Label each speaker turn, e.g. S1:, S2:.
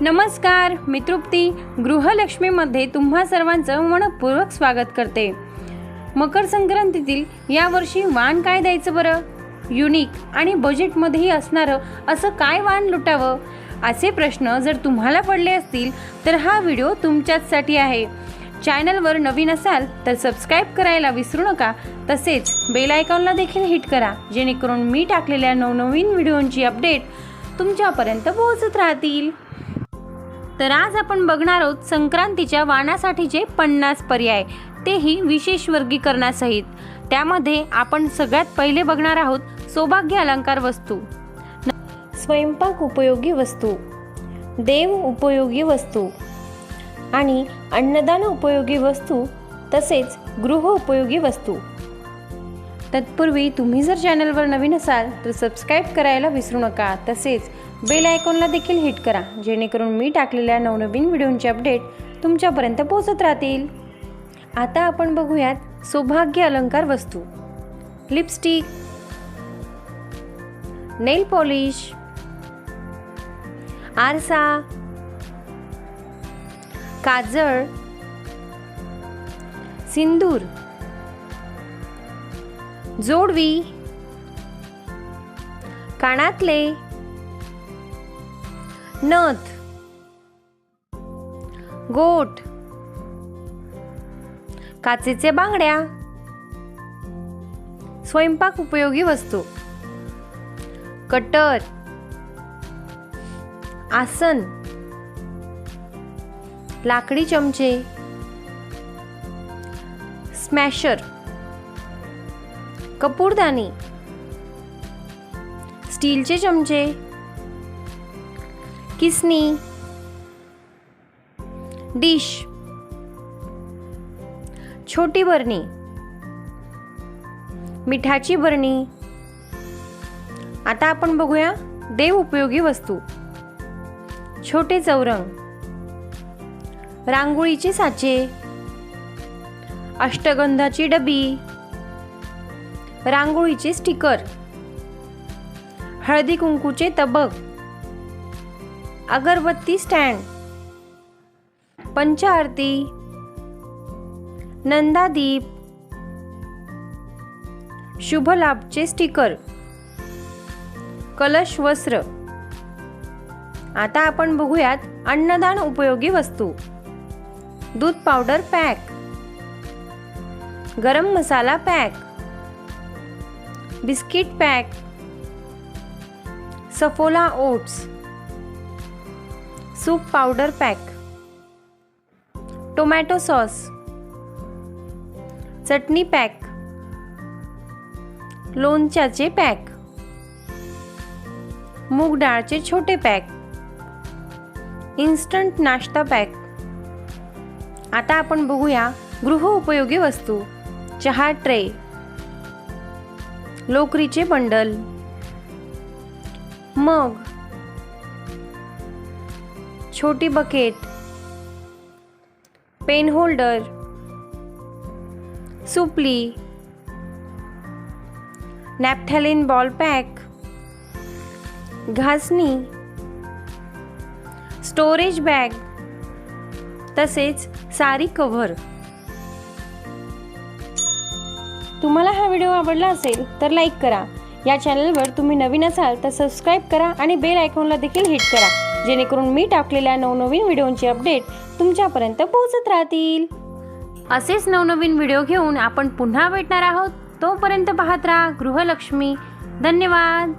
S1: नमस्कार मी तृप्ती. गृहलक्ष्मीमध्ये तुम्हा सर्वांचं मनपूर्वक स्वागत करते. मकर संक्रांतीतील यावर्षी वाण काय द्यायचं बरं? युनिक आणि बजेटमध्येही असणारं असं काय वाण लुटावं? असे प्रश्न जर तुम्हाला पडले असतील तर हा व्हिडिओ तुमच्याचसाठी आहे. चॅनलवर नवीन असाल तर सबस्क्राईब करायला विसरू नका. तसेच बेल आयकॉनला देखील हिट करा जेणेकरून मी टाकलेल्या नवनवीन व्हिडिओंची अपडेट तुमच्यापर्यंत पोहोचत राहतील. तर आज आपण बघणार आहोत संक्रांतीच्या वाणासाठीचे पन्नास पर्याय तेही विशेष वर्गीकरणासहित. त्यामध्ये आपण सगळ्यात पहिले बघणार आहोत सौभाग्य अलंकार वस्तू. स्वयंपाक उपयोगी वस्तू देव उपयोगी वस्तू आणि अन्नदान उपयोगी वस्तू तसेच गृह उपयोगी वस्तू. तत्पूर्वी तुम्ही जर चॅनलवर नवीन असाल तर सबस्क्राईब करायला विसरू नका. तसेच बेल आयकॉनला देखील हिट करा जेणेकरून मी टाकलेल्या नवनवीन व्हिडिओंचे अपडेट तुमच्यापर्यंत पोहोचत राहतील. आता आपण बघूयात सौभाग्य अलंकार वस्तू. लिपस्टिक नेल पॉलिश आरसा काजळ सिंदूर. जोडवी. कानातले. नथ. गोट. काचेचे बांगड्या. स्वयंपाक उपयोगी वस्तू. कटर. आसन. लाकडी चमचे. स्मॅशर. कपूरदानी. स्टीलचे चमचे. किसनी. डिश. छोटी बरणी. मिठाची बरणी. आता आपण बघूया देव उपयोगी वस्तू. छोटे चौरंग. रांगोळीचे साचे. अष्टगंधाची डबी. रांगोळीचे स्टिकर हळदी कुंकूचे तबक अगरबत्ती स्टँड पंचारती नंदादीप शुभलाभचे स्टिकर कलश वस्त्र. आता आपण बघूयात अन्नदान उपयोगी वस्तू. दूध पावडर पॅक गरम मसाला pack. Biscuit pack Saffola oats soup powder pack tomato sauce चटणी पॅक लोणच्याचे पॅक मूग डाळचे छोटे पॅक इन्स्टंट नाश्ता पॅक. आता आपण बघूया गृह उपयोगी वस्तू चहा ट्रे. लोकरीचे बंडल. मग? छोटी बकेट. Pen holder. सुपली. Naphthalene ball pack. घासणी. Storage bag. तसेच सारी कव्हर. तुम्हाला हा व्हिडिओ आवडला असेल तर लाईक करा. या चॅनलवर तुम्ही नवीन असाल तर सबस्क्राईब करा आणि बेल आयकॉनला देखील हिट करा. जेणेकरून मी टाकलेल्या नवनवीन व्हिडिओंचे अपडेट तुमच्यापर्यंत पोहोचत राहतील. असेच नवनवीन व्हिडिओ घेऊन आपण पुन्हा भेटणार आहोत. तोपर्यंत पाहत राहा गृहलक्ष्मी. धन्यवाद.